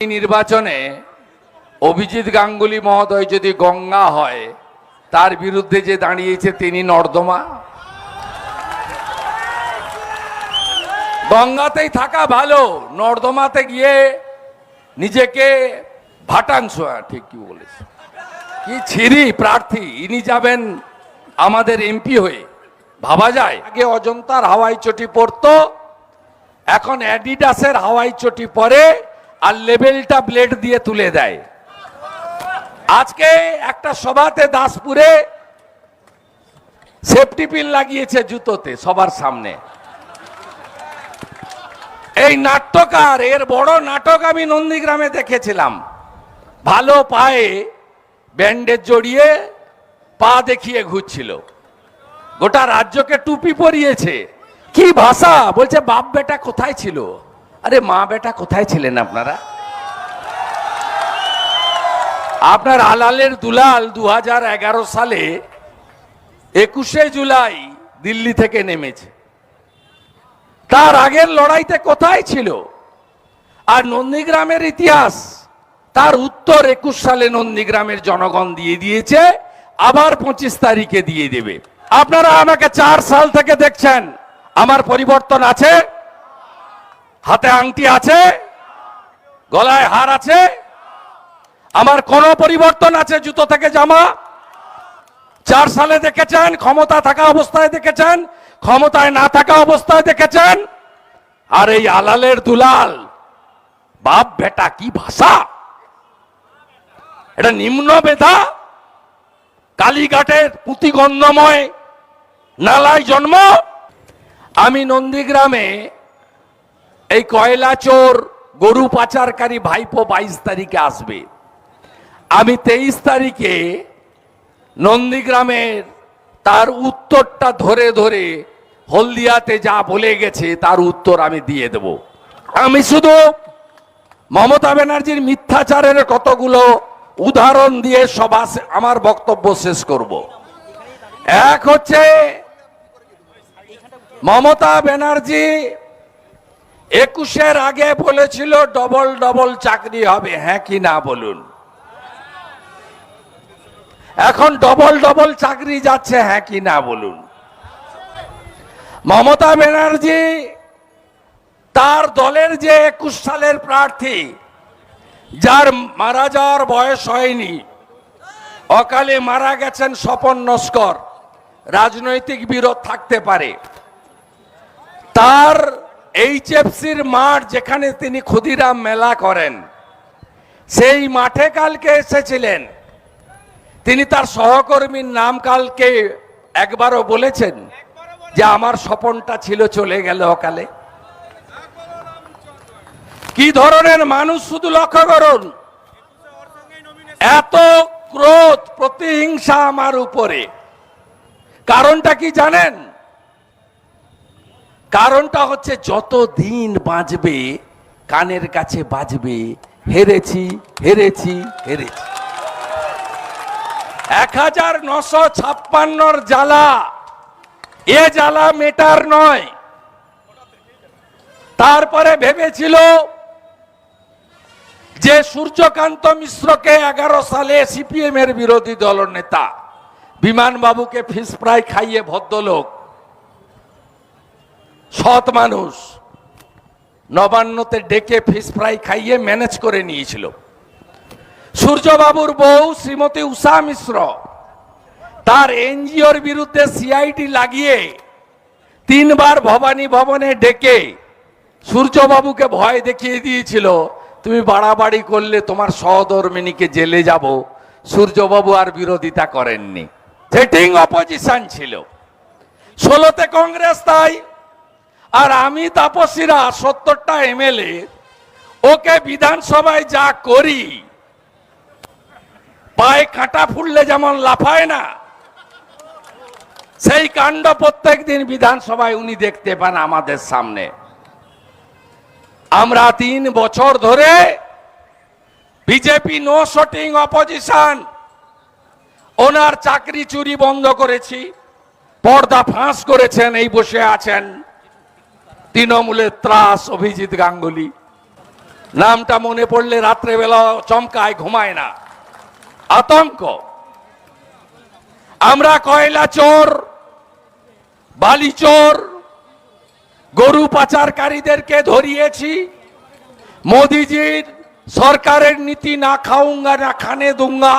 নির্বাচনে অভিজিৎ গাঙ্গুলি মহোদয় যদি গঙ্গা হয় তার বিরুদ্ধে যে দাঁড়িয়েছে তিনি নর্দমা। গঙ্গাতেই থাকা ভালো নর্দমাতে গিয়ে নিজেকে ভাটাংশ হ্যাঁ, ঠিক কি বলেছে। কি ছিরি প্রার্থী ইনি যাবেন আমাদের এমপি হয়ে ভাবা যায়। আগে অজন্তার হাওয়াই চটি পড়তো এখন অ্যাডিডাসের হাওয়াই চটি পরে আর লেবেলটা ব্লেড দিয়ে তুলে দেয়। আজকে একটা সভাতে দাসপুরে সেফটি পিন লাগিয়েছে জুতোতে সবার সামনে। এই নাট্যকার, এর বড় নাটক আমি নন্দীগ্রামে দেখেছিলাম। ভালো পায়ে ব্যান্ডেজ জড়িয়ে পা দেখিয়ে ঘুরছিল। গোটা রাজ্যকে টুপি পরিয়েছে। কি ভাষা? বলছে, বাপ বেটা কোথায় ছিল? আরে মা বেটা, কোথায় ছিলেন আপনারা? আপনার আলালের দুলাল দু হাজার এগারো সালে একুশে জুলাই দিল্লি থেকে নেমেছে। তার আগের লড়াইতে কোথায় ছিল? আর নন্দীগ্রামের ইতিহাস, তার উত্তর একুশ সালে নন্দীগ্রামের জনগণ দিয়ে দিয়েছে, আবার পঁচিশ তারিখে দিয়ে দেবে। আপনারা আমাকে চার সাল থেকে দেখছেন, আমার পরিবর্তন আছে। হাতে আংটি আছে? গলায় হার আছে? আমার কোন পরিবর্তন আছে জুতো থেকে জামা? চার সালে দেখেছেন, ক্ষমতা থাকা অবস্থায় দেখেছেন, ক্ষমতায় না থাকা অবস্থায় দেখেছেন? আর এই আলালের দুলাল, বাপ বেটা কি ভাষা? এটা নিম্ন বেধা কালীঘাটের পুঁতিগন্ধময় নালায় জন্ম। আমি নন্দীগ্রামে এই কয়লা চোর গরু পাচারকারী ভাইপো বাইশ তারিখে আসবে। আমি তেইশ তারিখে নন্দীগ্রামের তার উত্তরটা ধরে ধরে হলদিয়াতে যা বলে গেছে তার উত্তর আমি দিয়ে দেব। আমি শুধু মমতা ব্যানার্জির মিথ্যাচারের কতগুলো উদাহরণ দিয়ে সভা আমার বক্তব্য শেষ করব। এক হচ্ছে মমতা ব্যানার্জি একুশের আগে বলেছিল, ডবল ডবল চাকরি হবে। হ্যাঁ কি না বলুন? এখন ডবল ডবল চাকরি যাচ্ছে হ্যাঁ কি না বলুন? মমতা ব্যানার্জি তার দলের যে একুশ সালের প্রার্থী, যার মারা যাওয়ার বয়স হয়নি, অকালে মারা গেছেন স্বপন নস্কর, রাজনৈতিক বিরোধ থাকতে পারে। তার এইচএফসির মাঠ যেখানে তিনি ক্ষুদিরাম মেলা করেন, সেই মাঠে কালকে এসেছিলেন। তিনি তার সহকর্মীর নাম কালকে একবারও বলেছেন যে আমার স্বপনটা ছিল চলে গেল অকালে। কি ধরনের মানুষ শুধু লক্ষ্য করুন, এত ক্রোধ, প্রতিহিংসা আমার উপরে। কারণটা কি জানেন? কারণটা হচ্ছে যত দিন বাঁচবে, কানের কাছে বাজবে, হেরেছি হেরেছি হেরেছি। এক হাজার নশো ছাপ্পান্নর জ্বালা, এ জ্বালা মেটার নয়। তারপরে ভেবেছিল যে সূর্যকান্ত মিশ্রকে এগারো সালে সিপিএম এর বিরোধী দল নেতা বিমান বাবুকে ফিস ফ্রাই খাইয়ে ভদ্রলোক সৎ মানুষ। নবান্নতে ডেকে ফিস ফ্রাই খাইয়ে ম্যানেজ করে নিয়েছিল। সূর্যবাবুর বউ শ্রীমতী উষা মিশ্র, তার এনজিওর বিরুদ্ধে সিআইডি লাগিয়ে তিনবার ভবানী ভবনে ডেকে সূর্যবাবুকে ভয় দেখিয়ে দিয়েছিল, তুমি বাড়াবাড়ি করলে তোমার সহধর্মিনীকে জেলে যাব। সূর্যবাবু আর বিরোধিতা করেননি। সেটিং অপোজিশন ছিল। ষোলোতে কংগ্রেস তাই আর আমি তাপসীরা সত্তরটা এমএলএ, ওকে বিধানসভায় যা করি, পায়ে কাঁটা ফুললে যেমন লাফায় না, সেই কাণ্ড প্রত্যেক দিন বিধানসভায় উনি দেখতে পান আমাদের সামনে। আমরা তিন বছর ধরে বিজেপি নো শটিং অপোজিশন, ওনার চাকরি চুরি বন্ধ করেছি, পর্দা ফাঁস করেছেন, এই বসে আছেন। তৃণমূলের ত্রাস অভিজিৎ গাঙ্গুলি। নামটা মনে পড়লে রাত্রেবেলা চমকায়, ঘুমায় না। আতঙ্ক। আমরা কয়লা চোর, বালি চোর, গরু পাচারকারীদেরকে ধরিয়েছি। মোদিজির সরকারের নীতি না খাউঙ্গা, না খানে দুঙ্গা।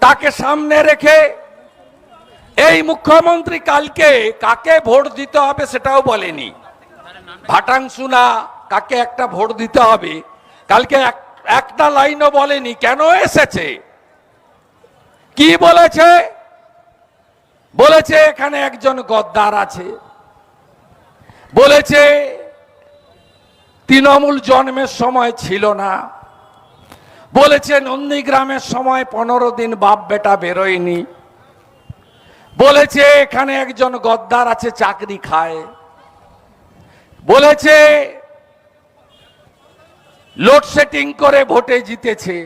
তাকে সামনে রেখে এই মুখ্যমন্ত্রী কালকে কাকে ভোট দিতে হবে সেটাও বলেনি। ভাটাংশু না কাকে একটা ভোট দিতে হবে, কালকে এক- একটা লাইনও বলেনি, কেন এসেছে? কি বলেছে? বলেছে এখানে একজন গদ্দার আছে। বলেছে, তৃণমূল জন্মের সময় ছিল না। বলেছে, নন্দীগ্রামের সময় পনেরো দিন বাপ বেটা বেরোয়নি। বলেছে, এখানে একজন গদ্দার আছে, চাকরি খায়। বলেছে, লোডশেডিং করে ভোটে জিতেছে।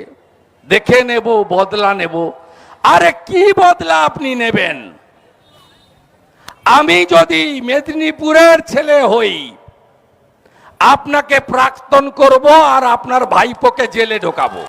দেখে নেব, বদলা নেব। আরে, কি বদলা আপনি নেবেন? আমি যদি মেদিনীপুরের ছেলে হই, আপনাকে প্রাক্তন করব আর আপনার ভাইপোকে জেলে ঢোকাবো।